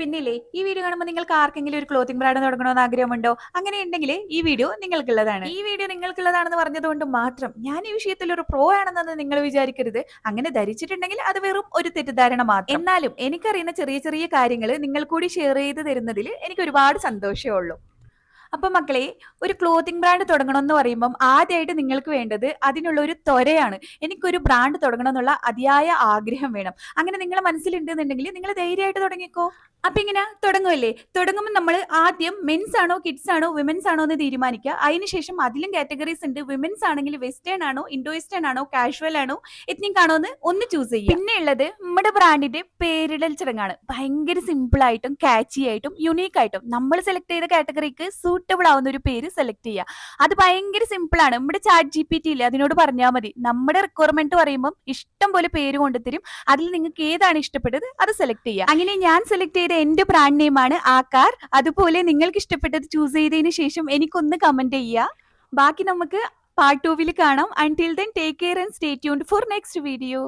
പിന്നില്ലേ ഈ വീഡിയോ കാണുമ്പോൾ നിങ്ങൾക്ക് ആർക്കെങ്കിലും ഒരു ക്ലോത്തിങ് ബ്രാൻഡ് തുടങ്ങണമെന്ന് ആഗ്രഹമുണ്ടോ? അങ്ങനെ ഉണ്ടെങ്കിൽ ഈ വീഡിയോ നിങ്ങൾക്കുള്ളതാണ്. ഈ വീഡിയോ നിങ്ങൾക്കുള്ളതാണെന്ന് പറഞ്ഞതുകൊണ്ട് മാത്രം ഞാൻ ഈ വിഷയത്തിൽ ഒരു പ്രോ ആണെന്നൊന്നും നിങ്ങൾ വിചാരിക്കരുത്. അങ്ങനെ ധരിച്ചിട്ടുണ്ടെങ്കിൽ അത് വെറും ഒരു തെറ്റിദ്ധാരണ മാത്രം. എന്നാലും എനിക്കറിയുന്ന ചെറിയ ചെറിയ കാര്യങ്ങൾ നിങ്ങൾ കൂടി ഷെയർ ചെയ്ത് തരുന്നതിൽ എനിക്ക് ഒരുപാട് സന്തോഷമേ ഉള്ളൂ. അപ്പൊ മക്കളെ ഒരു ക്ലോത്തിങ് ബ്രാൻഡ് തുടങ്ങണം എന്ന് പറയുമ്പം ആദ്യമായിട്ട് നിങ്ങൾക്ക് വേണ്ടത് അതിനുള്ള ഒരു ത്വരയാണ്. എനിക്കൊരു ബ്രാൻഡ് തുടങ്ങണം എന്നുള്ള അതിയായ ആഗ്രഹം വേണം. അങ്ങനെ നിങ്ങളെ മനസ്സിലുണ്ടെന്നുണ്ടെങ്കിൽ നിങ്ങൾ ധൈര്യമായിട്ട് തുടങ്ങിക്കോ. അപ്പൊ ഇങ്ങനെ തുടങ്ങുമല്ലേ തുടങ്ങുമ്പോൾ നമ്മൾ ആദ്യം മെൻസ് ആണോ കിഡ്സ് ആണോ വിമൻസ് ആണോ എന്ന് തീരുമാനിക്കുക. അതിനുശേഷം അതിലും കാറ്റഗറീസ് ഉണ്ട്. വിമൻസ് ആണെങ്കിൽ വെസ്റ്റേൺ ആണോ ഇൻഡോ വെസ്റ്റേൺ ആണോ കാഷ്വൽ ആണോ എത്നിക് ആണോ എന്ന് ഒന്ന് ചൂസ് ചെയ്യുക. പിന്നെ ഉള്ളത് നമ്മുടെ ബ്രാൻഡിന്റെ പേരിടൽ ചടങ്ങാണ്. ഭയങ്കര സിമ്പിൾ ആയിട്ടും കാച്ചി ആയിട്ടും യുണീക്ക് ആയിട്ടും. നമ്മൾ സെലക്ട് ചെയ്ത കാറ്റഗറിക്ക് സൂട്ടബിൾ ആവുന്ന ഒരു പേര് സെലക്ട് ചെയ്യുക അത് ഭയങ്കര സിമ്പിൾ ആണ്. നമ്മുടെ ചാറ്റ് ജി പി ടി ഇല്ലേ അതിനോട് പറഞ്ഞാൽ മതി. നമ്മുടെ റിക്വയർമെന്റ് പറയുമ്പോൾ ഇഷ്ടം പോലെ പേര് കൊണ്ടുതരും. അതിൽ നിങ്ങൾക്ക് ഏതാണ് ഇഷ്ടപ്പെട്ടത് അത് സെലക്ട് ചെയ്യുക അങ്ങനെ ഞാൻ സെലക്ട് ചെയ്ത എന്റെ ബ്രാൻഡ് നെയിം ആണ് ആക്കാർ അതുപോലെ നിങ്ങൾക്ക് ഇഷ്ടപ്പെട്ടത് ചൂസ് ചെയ്തതിന് ശേഷം എനിക്കൊന്ന് കമന്റ് ചെയ്യുക ബാക്കി നമുക്ക് പാർട്ട് ടൂവിൽ കാണാം. Until then take care and stay tuned for next video